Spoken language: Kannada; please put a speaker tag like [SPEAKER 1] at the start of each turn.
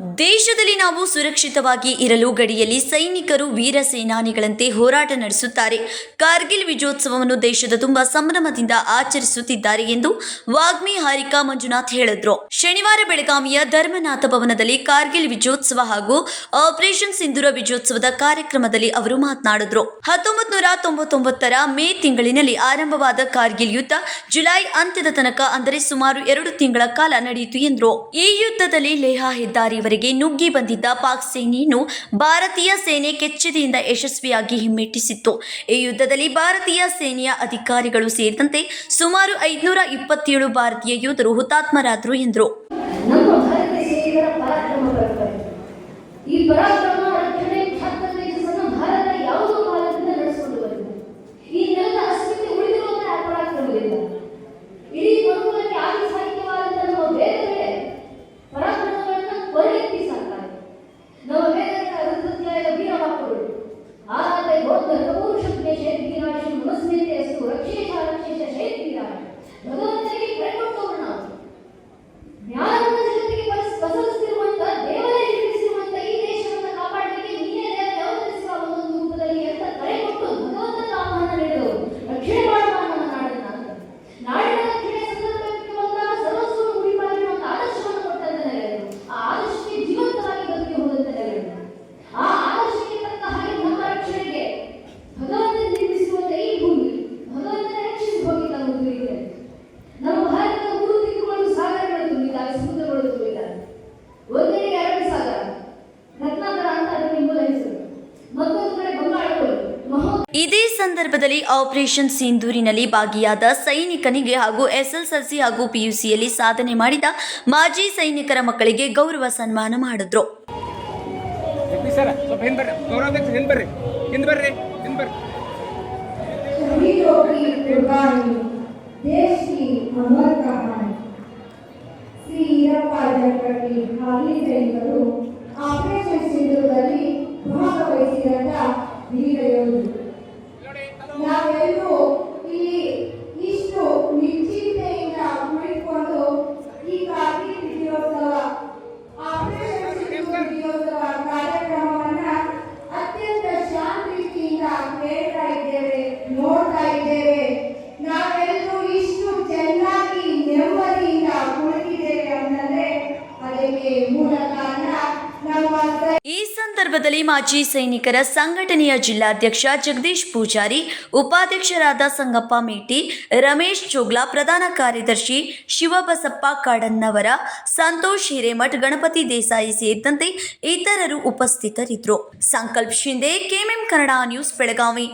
[SPEAKER 1] ದೇಶದಲ್ಲಿ ನಾವು ಸುರಕ್ಷಿತವಾಗಿ ಇರಲು ಗಡಿಯಲ್ಲಿ ಸೈನಿಕರು, ವೀರ ಸೇನಾನಿಗಳಂತೆ ಹೋರಾಟ ನಡೆಸುತ್ತಾರೆ. ಕಾರ್ಗಿಲ್ ವಿಜಯೋತ್ಸವವನ್ನು ದೇಶದ ತುಂಬಾ ಸಂಭ್ರಮದಿಂದ ಆಚರಿಸುತ್ತಿದ್ದಾರೆ ಎಂದು ವಾಗ್ಮಿ ಹಾರಿಕಾ ಮಂಜುನಾಥ್ ಹೇಳಿದ್ರು. ಶನಿವಾರ ಬೆಳಗಾವಿಯ ಧರ್ಮನಾಥ ಭವನದಲ್ಲಿ ಕಾರ್ಗಿಲ್ ವಿಜಯೋತ್ಸವ ಹಾಗೂ ಆಪರೇಷನ್ ಸಿಂಧೂರ ವಿಜಯೋತ್ಸವದ ಕಾರ್ಯಕ್ರಮದಲ್ಲಿ ಅವರು ಮಾತನಾಡಿದ್ರು. ಹತ್ತೊಂಬತ್ ನೂರ ತೊಂಬತ್ತೊಂಬತ್ತರ ಮೇ ತಿಂಗಳಿನಲ್ಲಿ ಆರಂಭವಾದ ಕಾರ್ಗಿಲ್ ಯುದ್ಧ ಜುಲೈ ಅಂತ್ಯದ ತನಕ, ಅಂದರೆ ಸುಮಾರು ಎರಡು ತಿಂಗಳ ಕಾಲ ನಡೆಯಿತು ಎಂದರು. ಈ ಯುದ್ಧದಲ್ಲಿ ಲೇಹಾ ಹೆದ್ದಾರಿಯವರೆಗೆ ನುಗ್ಗಿ ಬಂದಿದ್ದ ಪಾಕ್ ಸೇನೆಯನ್ನು ಭಾರತೀಯ ಸೇನೆ ಕೆಚ್ಚೆದೆಯಿಂದ ಯಶಸ್ವಿಯಾಗಿ ಹಿಮ್ಮೆಟ್ಟಿಸಿತ್ತು. ಈ ಯುದ್ಧದಲ್ಲಿ ಭಾರತೀಯ ಸೇನೆಯ ಅಧಿಕಾರಿಗಳು ಸೇರಿದಂತೆ ಸುಮಾರು ಐದುನೂರ ಇಪ್ಪತ್ತೇಳು ಭಾರತೀಯ ಯೋಧರು ಹುತಾತ್ಮರಾದರು ಎಂದರು. ಸಂದರ್ಭದಲ್ಲಿ ಆಪರೇಷನ್ ಸಿಂಧೂರಿನಲ್ಲಿ ಭಾಗಿಯಾದ ಸೈನಿಕನಿಗೆ ಹಾಗೂ ಎಸ್ಎಸ್ಎಲ್ಸಿ ಹಾಗೂ ಪಿಯುಸಿಯಲ್ಲಿ ಸಾಧನೆ ಮಾಡಿದ ಮಾಜಿ ಸೈನಿಕರ ಮಕ್ಕಳಿಗೆ ಗೌರವ ಸನ್ಮಾನ ಮಾಡಿದ್ರು.
[SPEAKER 2] ಆಪರೇಷನ್ ಸಿಂಧೂರದಲ್ಲಿ ಭಾಗವಹಿಸಿದಂತ ವೀರ ಯೋಧರು.
[SPEAKER 1] Aleluia. ಸಂದರ್ಭದಲ್ಲಿ ಮಾಜಿ ಸೈನಿಕರ ಸಂಘಟನೆಯ ಜಿಲ್ಲಾಧ್ಯಕ್ಷ ಜಗದೀಶ್ ಪೂಜಾರಿ, ಉಪಾಧ್ಯಕ್ಷರಾದ ಸಂಗಪ್ಪ ಮೇಟಿ, ರಮೇಶ್ ಚೋಗ್ಲಾ, ಪ್ರಧಾನ ಕಾರ್ಯದರ್ಶಿ ಶಿವಬಸಪ್ಪ ಕಾಡನ್ನವರ, ಸಂತೋಷ್ ಹಿರೇಮಠ್, ಗಣಪತಿ ದೇಸಾಯಿ ಸೇರಿದಂತೆ ಇತರರು ಉಪಸ್ಥಿತರಿದ್ದರು. Sankalp Shinde KMM Kannada news, Belagavi.